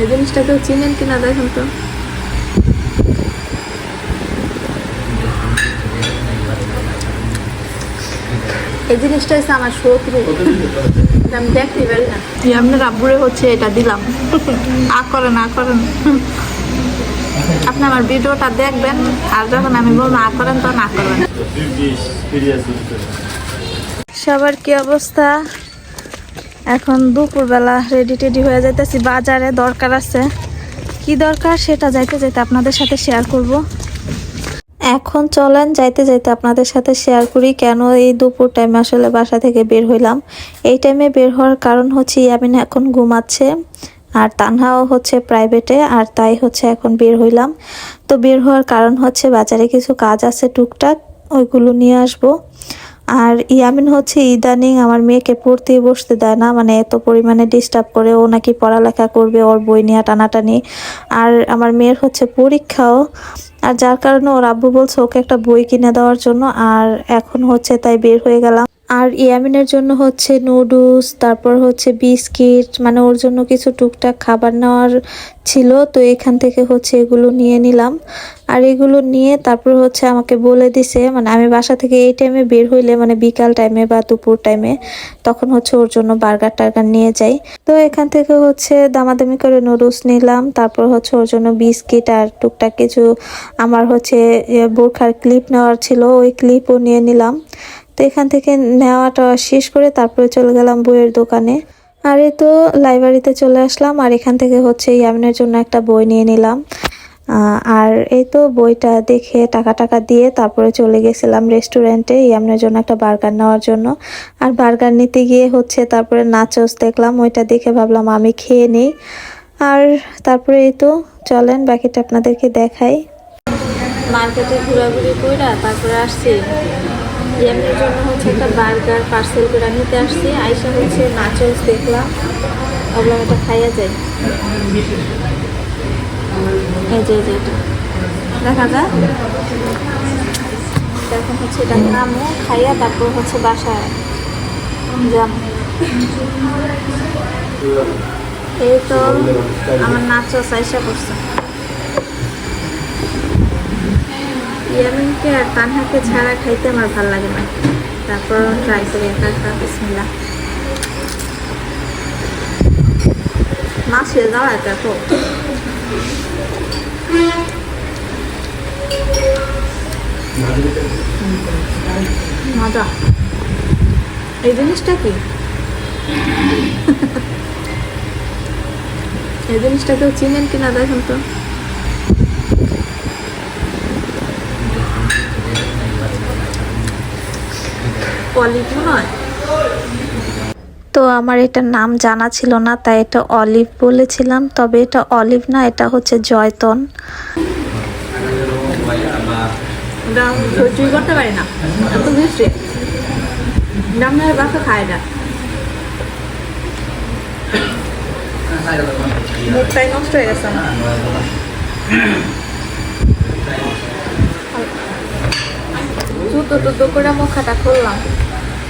এই জিনিসটা কেউ চিনেন কিনা দেখুন তো। এই জিনিসটা হচ্ছে আমার শত্রু। আমি দেখতে পারি না। আপনার আব্বুরে হচ্ছে এটা দিলাম। আ করেন আ করেন। আপনি আমার ভিডিওটা দেখবেন আর যখন আমি বলব আ করেন তখন আ করবেন সবার কি অবস্থা? এখন দুপুরবেলা রেডি টেডি হয়ে যাইতেছি। বাজারে দরকার আছে। কি দরকার সেটা যাইতে যাইতে আপনাদের সাথে শেয়ার করব। এখন চলেন যাইতে যাইতে আপনাদের সাথে শেয়ার করি কেন এই দুপুর টাইমে আসলে বাসা থেকে বের হইলাম। এই টাইমে বের হওয়ার কারণ হচ্ছে ইয়ামিন এখন ঘুমাচ্ছে আর তানহাও হচ্ছে প্রাইভেটে আর তাই হচ্ছে এখন বের হইলাম। তো বের হওয়ার কারণ হচ্ছে বাজারে কিছু কাজ আছে টুকটাক, ওইগুলো নিয়ে আসব। আর ইয়ামিন হচ্ছে ইদানিং আমার মেয়েকে পড়তে বসতে দেয় না মানে এত পরিমাণে ডিস্টার্ব করে, ও নাকি পড়ালেখা করবে, ওর বই নিয়ে টানাটানি। আর আমার মেয়ের হচ্ছে পরীক্ষাও, আর যার কারণে ওর আব্বু বলছে ওকে একটা বই কিনে দেওয়ার জন্য, আর এখন হচ্ছে তাই বের হয়ে গেলাম। আর ইয়ামিনের জন্য হচ্ছে নুডলস, তারপর হচ্ছে বিস্কিট মানে ওর জন্য কিছু টুকটাক খাবার নেওয়ার ছিল, তো এখান থেকে হচ্ছে এগুলো নিয়ে নিলাম। আর এগুলো নিয়ে তারপর হচ্ছে আমাকে বলে দিছে মানে আমি বাসা থেকে এই টাইমে বের হইলে মানে বিকাল টাইমে বা দুপুর টাইমে তখন হচ্ছে ওর জন্য বার্গার টার্গার নিয়ে যাই। তো এখান থেকে হচ্ছে দামাদামি করে নুডলস নিলাম, তারপর হচ্ছে ওর জন্য বিস্কিট আর টুকটাক কিছু আমার হচ্ছে বোরখার ক্লিপ নেওয়ার ছিল, ওই ক্লিপও নিয়ে নিলাম। তো এখান থেকে নেওয়াটা শেষ করে তারপরে চলে গেলাম বইয়ের দোকানে। আর এই তো লাইব্রেরিতে চলে আসলাম, আর এখান থেকে হচ্ছে ইয়ামিনের জন্য একটা বই নিয়ে নিলাম। আর এই তো বইটা দেখে টাকা টাকা দিয়ে তারপরে চলে গেছিলাম রেস্টুরেন্টে ইয়ামনের জন্য একটা বার্গার নেওয়ার জন্য। আর বার্গার নিতে গিয়ে হচ্ছে তারপরে নাচস দেখলাম, ওইটা দেখে ভাবলাম আমি খেয়ে নিই। আর তারপরে এই তো চলেন, বাকিটা আপনাদেরকে দেখাই। মার্কেটে ঘোরাঘুরি করে তারপরে আসছি। ইয়ামিনের জন্য হচ্ছে একটা বার্গার পার্সেল করে নিতে আসছি। আইসা হচ্ছে নাচস দেখলাম ভাবলাম এটা খাইয়া যায় এই যে যে এটা। দেখা যায় এখন হচ্ছে এটা নামো খাইয়া তারপর হচ্ছে বাসায় যাম। এই তো আমার নাচস আইসা করছে। ইয়ামিনকে আর তানহাকে ছাড়া খাইতে আমার ভালো লাগে না। তারপর ট্রাই করি, একা একা বিসমিল্লা মাছ হয়ে যাওয়া এটা তো মজা। এই জিনিসটা কি? এই জিনিসটা কেউ চিনেন কিনা দেখেন তো। অলিভ নয়? তো আমার এটার নাম জানা ছিল না তাই এটা অলিভ বলেছিলাম। তবে এটা অলিভ না এটা হচ্ছে জয়তন। সহ্যই করতে পারি না। এত মিষ্টি। রান্নার বাসা খায় না। মুখটাই নষ্ট হয়ে গেছে। জুতো টুতো করে মুখাটা খুললাম।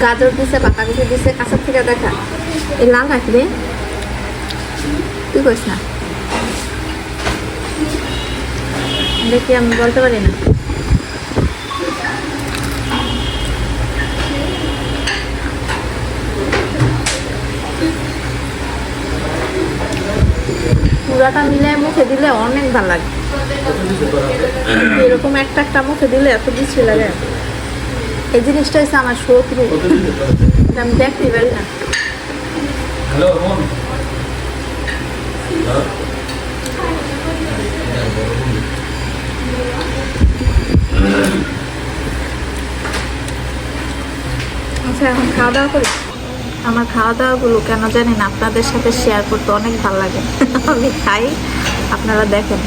গাজর দিছে পাতাকপি দিছে কাঁচার থেকে দেখা। এই লাল নাকি রে। তুই কইস না। দেখি আমি বলতে পারি না? পুরাটা মিলে মুখে দিলে অনেক ভালো লাগে। এরকম একটা একটা মুখে দিলে এত বেশি লাগে। এই জিনিসটা হচ্ছে আমার শত্রু আমি দেখতে পারি না। হ্যালো আচ্ছা এখন খাওয়া দাওয়া করি? আমার খাওয়া দাওয়াগুলো কেন জানেন আপনাদের সাথে শেয়ার করতে অনেক ভালো লাগে। আমি খাই আপনারা দেখেন।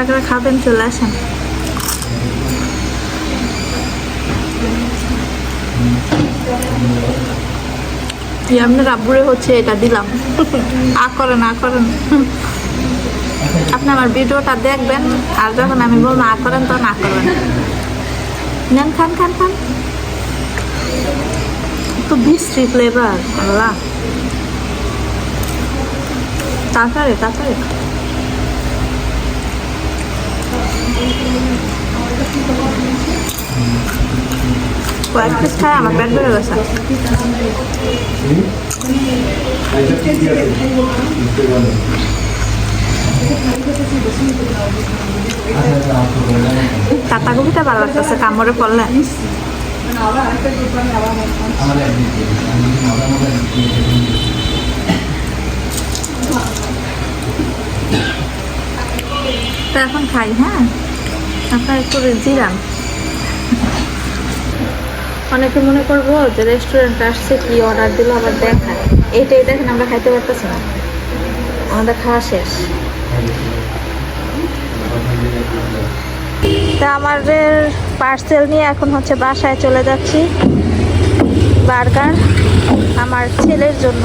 কারা কারা খাবেন, চলে আসেন। আপনার আব্বুরে হচ্ছে এটা দিলাম। আ করেন আ করেন। আপনি আমার ভিডিওটা দেখবেন, আর যখন আমি বলব আ করেন, তখন আ করবেন নেন, খান খান খান। তো বিশ্রী ফ্লেভার আল্লাহ। তাড়াতাড়ি তাড়াতাড়ি। কয়েক পিস খায় আমার পেট বেড়ে কাটা কবিটা ভালো লাগতেছে কামড়ে পড়লে তো এখন খাই হ্যাঁ আপনার একটু জিরান অনেকে মনে করব যে রেস্টুরেন্ট আসছে কি অর্ডার দিল, আবার দেখায়। এইটাই দেখেন আমরা খাইতে পারতেছি না। আমাদের খাওয়া শেষ। তা আমাদের পার্সেল নিয়ে এখন হচ্ছে বাসায় চলে যাচ্ছি। বার্গার, আমার ছেলের জন্য।